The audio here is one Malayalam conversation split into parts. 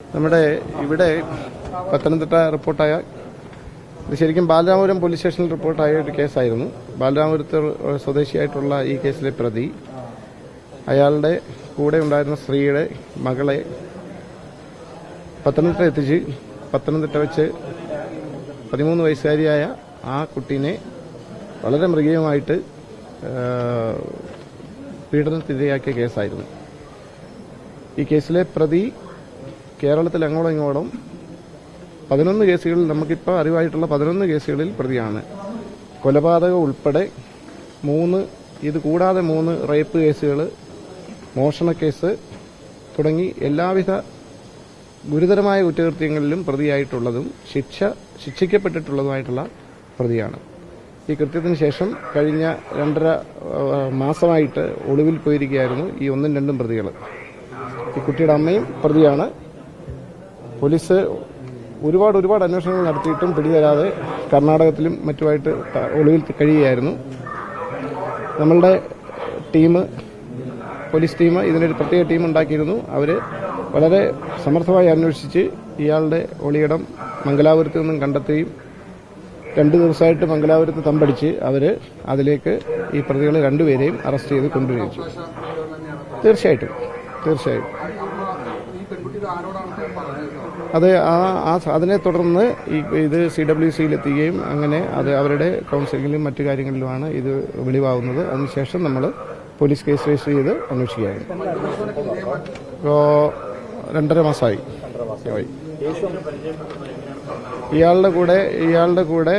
നമ്മുടെ ഇവിടെ പത്തനംതിട്ട റിപ്പോർട്ടായ ഇത് ശരിക്കും ബാലരാമപുരം പോലീസ് സ്റ്റേഷനിൽ റിപ്പോർട്ടായ ഒരു കേസായിരുന്നു. ബാലരാമപുരത്ത് സ്വദേശിയായിട്ടുള്ള ഈ കേസിലെ പ്രതി അയാളുടെ കൂടെ ഉണ്ടായിരുന്ന സ്ത്രീയുടെ മകളെ പത്തനംതിട്ട എത്തിച്ച് പത്തനംതിട്ട വെച്ച് പതിമൂന്ന് വയസ്സുകാരിയായ ആ കുട്ടീനെ വളരെ മൃഗീയമായിട്ട് പീഡനത്തിനിരയാക്കിയ കേസായിരുന്നു. ഈ കേസിലെ പ്രതി കേരളത്തിൽ അങ്ങോളം ഇങ്ങോളം പതിനൊന്ന് കേസുകളിൽ നമുക്കിപ്പോൾ അറിവായിട്ടുള്ള പതിനൊന്ന് കേസുകളിൽ പ്രതിയാണ്. കൊലപാതകം ഉൾപ്പെടെ മൂന്ന് ഇത് കൂടാതെ മൂന്ന് റേപ്പ് കേസുകൾ മോഷണ കേസ് തുടങ്ങി എല്ലാവിധ ഗുരുതരമായ കുറ്റകൃത്യങ്ങളിലും പ്രതിയായിട്ടുള്ളതും ശിക്ഷ ശിക്ഷിക്കപ്പെട്ടിട്ടുള്ളതുമായിട്ടുള്ള പ്രതിയാണ്. ഈ കൃത്യത്തിന് ശേഷം കഴിഞ്ഞ രണ്ടര മാസമായിട്ട് ഒളിവിൽ പോയിരിക്കുകയായിരുന്നു ഈ ഒന്നും രണ്ടും പ്രതികൾ ഈ കുട്ടിയുടെ അമ്മയും പ്രതിയാണ്. പോലീസ് ഒരുപാട് ഒരുപാട് അന്വേഷണങ്ങൾ നടത്തിയിട്ടും പിടിതരാതെ കർണാടകത്തിലും മറ്റുമായിട്ട് ഒളിവിൽ കഴിയുകയായിരുന്നു. നമ്മളുടെ ടീം പോലീസ് ടീം ഇതിനൊരു പ്രത്യേക ടീം ഉണ്ടാക്കിയിരുന്നു. അവർ വളരെ സമർത്ഥമായി അന്വേഷിച്ച് ഇയാളുടെ ഒളിയിടം മംഗലാപുരത്ത് നിന്നും കണ്ടെത്തുകയും രണ്ട് ദിവസമായിട്ട് മംഗലാപുരത്ത് തമ്പടിച്ച് അവർ അതിലേക്ക് ഈ പ്രതികൾ രണ്ടുപേരെയും അറസ്റ്റ് ചെയ്ത് കൊണ്ടുവരികയും തീർച്ചയായിട്ടും. തീർച്ചയായിട്ടും. തീർച്ചയായും അത് ആ ആ അതിനെ തുടർന്ന് ഇത് സി ഡബ്ല്യു സിയിലെത്തുകയും അങ്ങനെ അത് അവരുടെ കൗൺസിലിംഗിലും മറ്റു കാര്യങ്ങളിലുമാണ് ഇത് വെളിവാകുന്നത്. അതിനുശേഷം നമ്മൾ പോലീസ് കേസ് രജിസ്റ്റർ ചെയ്ത് അന്വേഷിക്കുകയാണ്. ഇപ്പോൾ രണ്ടര മാസമായി. ഇയാളുടെ കൂടെ ഇയാളുടെ കൂടെ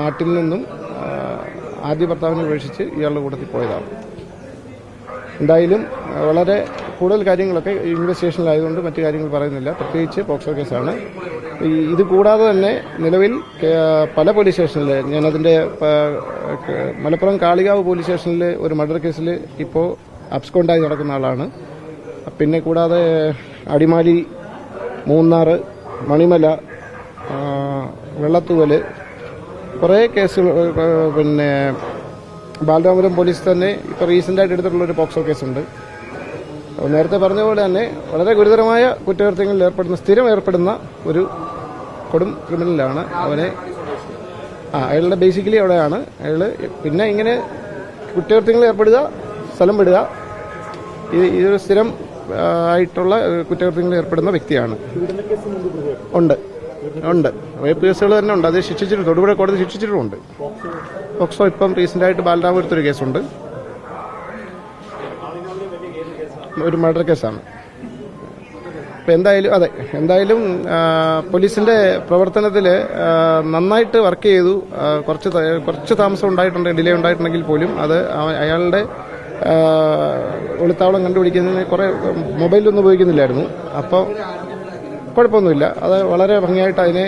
നാട്ടിൽ നിന്നും ആദ്യ ഭർത്താവിനെ ഉപേക്ഷിച്ച് ഇയാളുടെ കൂട്ടത്തിൽ പോയതാണ്. എന്തായാലും വളരെ കൂടുതൽ കാര്യങ്ങളൊക്കെ ഇൻവെസ്റ്റിഗേഷനിലായതുകൊണ്ട് മറ്റു കാര്യങ്ങൾ പറയുന്നില്ല. പ്രത്യേകിച്ച് പോക്സോ കേസാണ്. ഇത് കൂടാതെ തന്നെ നിലവിൽ പല പോലീസ് സ്റ്റേഷനിൽ ഞാനതിന്റെ മലപ്പുറം കാളികാവ് പോലീസ് സ്റ്റേഷനിൽ ഒരു മർഡർ കേസിൽ ഇപ്പോൾ അബ്സ്കോണ്ടായി നടക്കുന്ന ആളാണ്. പിന്നെ കൂടാതെ അടിമാലി മൂന്നാർ മണിമല വെള്ളത്തൂവൽ കുറേ കേസുകൾ പിന്നെ ബാലരാമപുരം പോലീസ് തന്നെ ഇപ്പോൾ റീസെന്റായിട്ട് എടുത്തിട്ടുള്ളൊരു പോക്സോ കേസുണ്ട്. നേരത്തെ പറഞ്ഞ പോലെ തന്നെ വളരെ ഗുരുതരമായ കുറ്റകൃത്യങ്ങളിൽ ഏർപ്പെടുന്ന സ്ഥിരം ഏർപ്പെടുന്ന ഒരു കൊടും ക്രിമിനലാണ് അവനെ. ആ അയാളുടെ ബേസിക്കലി അവിടെയാണ്. അയാൾ പിന്നെ ഇങ്ങനെ കുറ്റകൃത്യങ്ങൾ ഏർപ്പെടുക സ്ഥലം വിടുക ഇത് ഇതൊരു സ്ഥിരം ആയിട്ടുള്ള കുറ്റകൃത്യങ്ങളിൽ ഏർപ്പെടുന്ന വ്യക്തിയാണ്. ഉണ്ട്. ഉണ്ട്. റേപ്പ് കേസുകൾ തന്നെ ഉണ്ട്. അത് ശിക്ഷിച്ചിട്ടുണ്ട്. തൊടുപുഴ കോടതി ശിക്ഷിച്ചിട്ടുമുണ്ട്. പോക്സോ. ഇപ്പം റീസെന്റായിട്ട് ബാലരാമപുരത്തൊരു കേസുണ്ട്. ഒരു മർഡർ കേസാണ് ഇപ്പം എന്തായാലും അതെ എന്തായാലും പോലീസിന്റെ പ്രവർത്തനത്തിൽ നന്നായിട്ട് വർക്ക് ചെയ്തു. കുറച്ച് കുറച്ച് താമസം ഉണ്ടായിട്ടുണ്ട് ഡിലേ ഉണ്ടായിട്ടുണ്ടെങ്കിൽ പോലും അത് അയാളുടെ ഒളിത്താവളം കണ്ടുപിടിക്കുന്നതിന് കുറേ മൊബൈലൊന്നും ഉപയോഗിക്കുന്നില്ലായിരുന്നു. അപ്പോൾ കുഴപ്പമൊന്നുമില്ല. അത് വളരെ ഭംഗിയായിട്ട് അതിനെ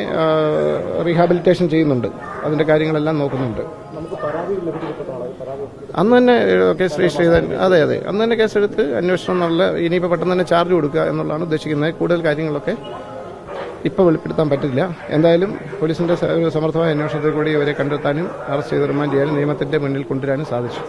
റീഹാബിലിറ്റേഷൻ ചെയ്യുന്നുണ്ട്. അതിന്റെ കാര്യങ്ങളെല്ലാം നോക്കുന്നുണ്ട്. അന്ന് തന്നെ കേസ് രജിസ്റ്റർ ചെയ്താൽ അതെ അതെ. അന്ന് തന്നെ കേസെടുത്ത് അന്വേഷണം എന്നുള്ള ഇനിയിപ്പോൾ പെട്ടെന്ന് തന്നെ ചാർജ് കൊടുക്കുക എന്നുള്ളതാണ് ഉദ്ദേശിക്കുന്നത്. കൂടുതൽ കാര്യങ്ങളൊക്കെ ഇപ്പോൾ വെളിപ്പെടുത്താൻ പറ്റില്ല. എന്തായാലും പോലീസിന്റെ സമർത്ഥമായ അന്വേഷണത്തിൽ കൂടി ഇവരെ കണ്ടെത്താനും അറസ്റ്റ് ചെയ്ത് റിമാൻഡ് ചെയ്യാനും നിയമത്തിന്റെ മുന്നിൽ കൊണ്ടുവരാനും സാധിച്ചു.